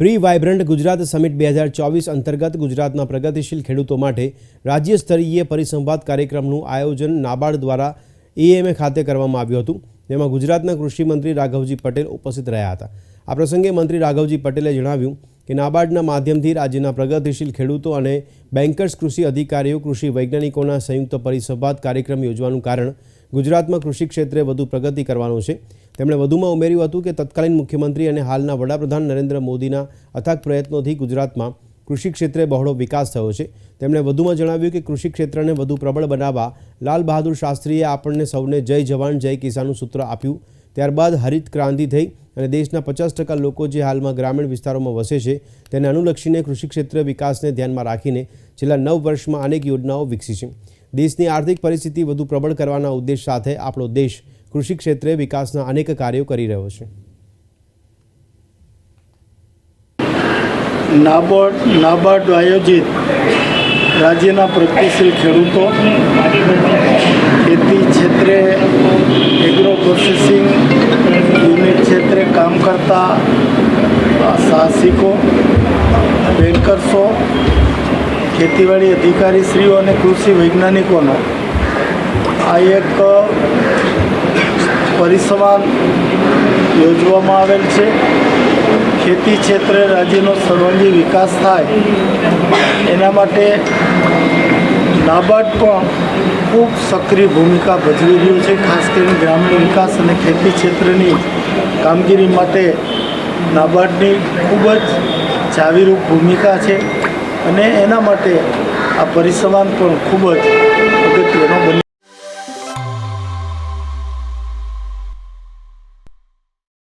Pre vibrant Gujarat summit બે હજાર ચોવીસ અંતર્ગત ગુજરાતના પ્રગતિશીલ ખેડૂતો માટે રાજ્ય સ્તરીય પરિસંવાદ કાર્યક્રમનું આયોજન નાબાર્ડ દ્વારા એએમએ ખાતે કરવામાં આવ્યું હતું. જેમાં ગુજરાતના કૃષિમંત્રી રાઘવજી પટેલ ઉપસ્થિત રહ્યા હતા. આ પ્રસંગે મંત્રી રાઘવજી પટેલે જણાવ્યું કે નાબાર્ડના માધ્યમથી રાજ્યના પ્રગતિશીલ ખેડૂતો અને બેન્કર્સ કૃષિ અધિકારીઓ, કૃષિ વૈજ્ઞાનિકોના સંયુક્ત પરિસંવાદ કાર્યક્રમ યોજવાનું કારણ ગુજરાતમાં કૃષિ ક્ષેત્રે વધુ પ્રગતિ કરવાનો છે. તેમણે વધુમાં ઉમેર્યું હતું કે તત્કાલીન મુખ્યમંત્રી અને હાલના વડાપ્રધાન નરેન્દ્ર મોદીના અથાગ પ્રયત્નોથી ગુજરાતમાં કૃષિ ક્ષેત્રે બહોળો વિકાસ થયો છે. તેમણે વધુમાં જણાવ્યું કે કૃષિ ક્ષેત્રને વધુ પ્રબળ બનાવવા લાલ બહાદુર શાસ્ત્રીએ આપણને સૌને જય જવાન, જય કિસાનનું સૂત્ર આપ્યું. ત્યારબાદ હરિત ક્રાંતિ થઈ અને દેશના પચાસ ટકા લોકો જે હાલમાં ગ્રામીણ વિસ્તારોમાં વસે છે, તેને અનુલક્ષીને કૃષિ ક્ષેત્ર વિકાસને ધ્યાનમાં રાખીને છેલ્લા નવ વર્ષમાં અનેક યોજનાઓ વિકસી છે. દેશની આર્થિક પરિસ્થિતિ વધુ પ્રબળ કરવાના ઉદ્દેશ સાથે આપણો દેશ કૃષિ ક્ષેત્રે વિકાસના અનેક કાર્યો કરી રહ્યો છે. નાબાર્ડ નાબાર્ડ આયોજિત રાજ્યના પ્રગતિશીલ ખેડૂતો, ખેતી ક્ષેત્રે એગ્રો પ્રોસેસિંગ યુનિટ ક્ષેત્રે કામ કરતા સાહસિકો બેન્કર્સો ખેતીવાડી અધિકારીશ્રીઓ અને કૃષિ વૈજ્ઞાનિકોનો આ એક પરિસંવાદ યોજવામાં આવેલ છે. ખેતી ક્ષેત્રે રાજ્યનો સર્વાંગી વિકાસ થાય એના માટે નાબાર્ડ પણ ખૂબ સક્રિય ભૂમિકા ભજવી રહ્યું છે, ખાસ કરીને ગ્રામીણ વિકાસ અને ખેતી ક્ષેત્રની કામગીરી માટે નાબાર્ડની ખૂબ જ ચાવીરૂપ ભૂમિકા છે. અને એના માટે આ પરિસંવાદ પણ ખૂબ જ અગત્યનો બની